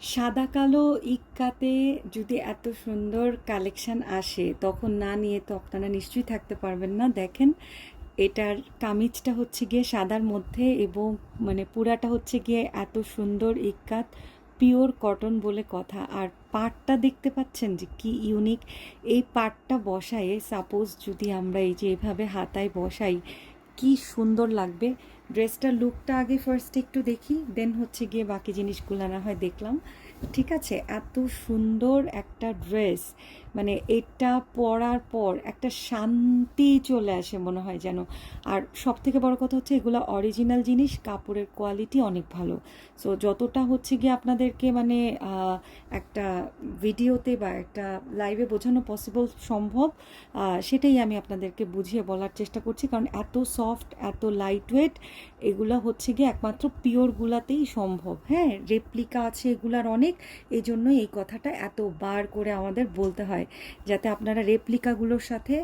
সাদা কালো ইক্কাতে যদি এত সুন্দর কালেকশন আসে, তখন না নিয়ে তো আপনারা নিশ্চয়ই থাকতে পারবেন না। দেখেন, এটার কামিজটা হচ্ছে গিয়ে সাদার মধ্যে এবং মানে পুরাটা হচ্ছে গিয়ে এত সুন্দর ইক্কাত, পিওর কটন বলে কথা। আর পাটটা দেখতে পাচ্ছেন যে কি ইউনিক। এই পাটটা বসায়, সাপোজ যদি আমরা এই যে এভাবে হাতায় বসাই কি সুন্দর লাগবে। ড্রেসটার লুকটা আগে ফার্স্ট একটু দেখি দেন হচ্ছে গিয়ে বাকি জিনিসগুলো না হয় দেখলাম। ঠিক আছে, এত সুন্দর একটা ড্রেস মানে এটা পরার পর একটা শান্তি চলে আসে মনে হয় যেন। আর সব থেকে বড় কথা হচ্ছে এগুলো অরিজিনাল জিনিস, কাপড়ের কোয়ালিটি অনেক ভালো। সো যতটা হচ্ছে গিয়ে আপনাদেরকে মানে একটা ভিডিওতে বা একটা লাইভে বোঝানো পসিবল সম্ভব সেটাই আমি আপনাদেরকে বুঝিয়ে বলার চেষ্টা করছি। কারণ এত সফট এত লাইট ওয়েট এগুলো হচ্ছে গিয়ে একমাত্র পিওরগুলাতেই সম্ভব। হ্যাঁ রেপ্লিকা আছে এগুলার অনেক। এই জন্যই এই কথাটা এত বার করে আমাদের বলতে হয়, যাতে আপনারা রেপ্লিকাগুলোর সাথে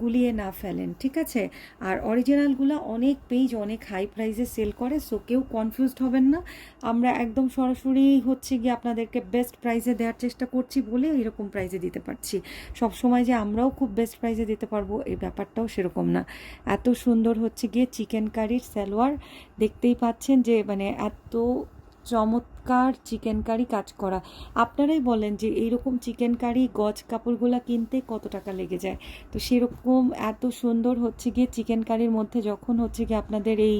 গুলিয়ে না ফেলেন, ঠিক আছে? আর অরিজিনালগুলো অনেক পেজ অনেক হাই প্রাইসে সেল করে সো কেউ কনফিউজড হবেন না। আমরা একদম সরাসরি হচ্ছে গিয়ে আপনাদেরকে বেস্ট প্রাইসে দেওয়ার চেষ্টা করছি বলে এরকম প্রাইসে দিতে পারছি। সব সময় যে আমরাও খুব বেস্ট প্রাইসে দিতে পারব, এই ব্যাপারটাও সেরকম না। এত সুন্দর হচ্ছে গিয়ে চিকেন কারির সালোয়ার, দেখতেই পাচ্ছেন যে মানে এত চমৎকার চিকেন কারি কাজ করা। আপনারাই বলেন যে এইরকম চিকেন কারি গজ কাপড়গুলো কিনতে কত টাকা লেগে যায়? তো সেরকম এত সুন্দর হচ্ছে গিয়ে চিকেন কারির মধ্যে যখন হচ্ছে গিয়ে আপনাদের এই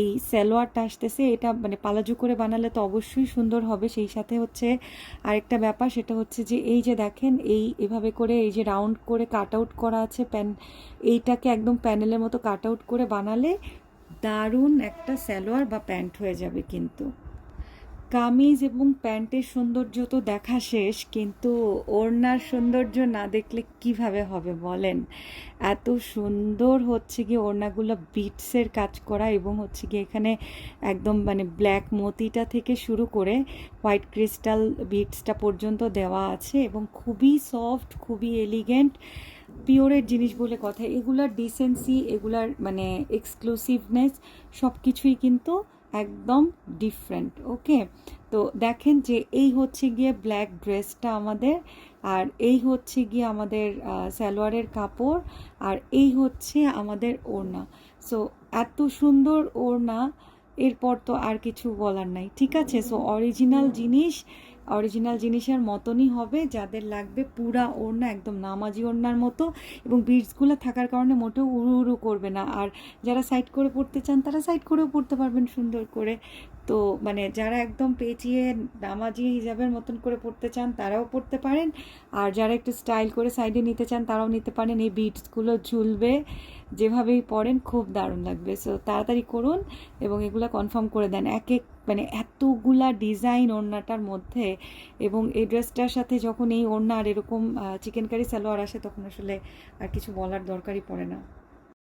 এই সালোয়ারটা আসতেছে, এটা মানে পালাজু করে বানালে তো অবশ্যই সুন্দর হবে। সেই সাথে হচ্ছে আরেকটা ব্যাপার, সেটা হচ্ছে যে এই যে দেখেন, এই এভাবে করে এই যে রাউন্ড করে কাট আউট করা আছে প্যান এইটাকে একদম প্যানেলের মতো কাট আউট করে বানালে দারুণ একটা সালোয়ার বা প্যান্ট হয়ে যাবে কিন্তু। কামিজ এবং প্যান্টের সৌন্দর্য তো দেখা শেষ, কিন্তু ওড়নার সৌন্দর্য না দেখলে কীভাবে হবে বলেন? এত সুন্দর হচ্ছে গিয়ে ওড়নাগুলো বিটসের কাজ করা এবং হচ্ছে গিয়ে এখানে একদম মানে ব্ল্যাক মতিটা থেকে শুরু করে হোয়াইট ক্রিস্টাল বিটসটা পর্যন্ত দেওয়া আছে এবং খুবই সফট, খুবই এলিগেন্ট পিওরের জিনিস বলে কথা, এগুলার ডিসেন্সি এগুলার মানে এক্সক্লুসিভনেস সব কিছুই কিন্তু একদম ডিফারেন্ট ওকে তো দেখেন যে এই হচ্ছে গিয়ে ব্ল্যাক ড্রেসটা আমাদের, আর এই হচ্ছে গিয়ে আমাদের সালোয়ারের কাপড়, আর এই হচ্ছে আমাদের ওড়না। সো এত সুন্দর ওড়না, এরপর তো আর কিছু বলার নাই, ঠিক আছে? সো অরিজিনাল জিনিস অরিজিনাল জিনিসের মতনই হবে, যাদের লাগবে পুরা ওড়না, একদম নামাজি ওড়নার মতো এবং বিটসগুলো থাকার কারণে মোটেও উড়ু উড়ু করবে না। আর যারা সাইড করে পড়তে চান, তারা সাইড করেও পড়তে পারবেন সুন্দর করে। তো মানে যারা একদম পেঁচিয়ে নামাজি হিজাবের মতন করে পড়তে চান, তারাও পড়তে পারেন। আর যারা একটু স্টাইল করে সাইডে নিতে চান, তারাও নিতে পারেন। এই বিটসগুলো ঝুলবে, যেভাবেই পড়েন, খুব দারুণ লাগবে। সো তাড়াতাড়ি করুন এবং এগুলো কনফার্ম করে দেন। এক এক মানে এতগুলা ডিজাইন ওড়নাটার মধ্যে এবং এই ড্রেসটার সাথে যখন এই ওড়না আর এরকম চিকেন কারি সালোয়ার আসে, তখন আসলে আর কিছু বলার দরকারই পড়ে না।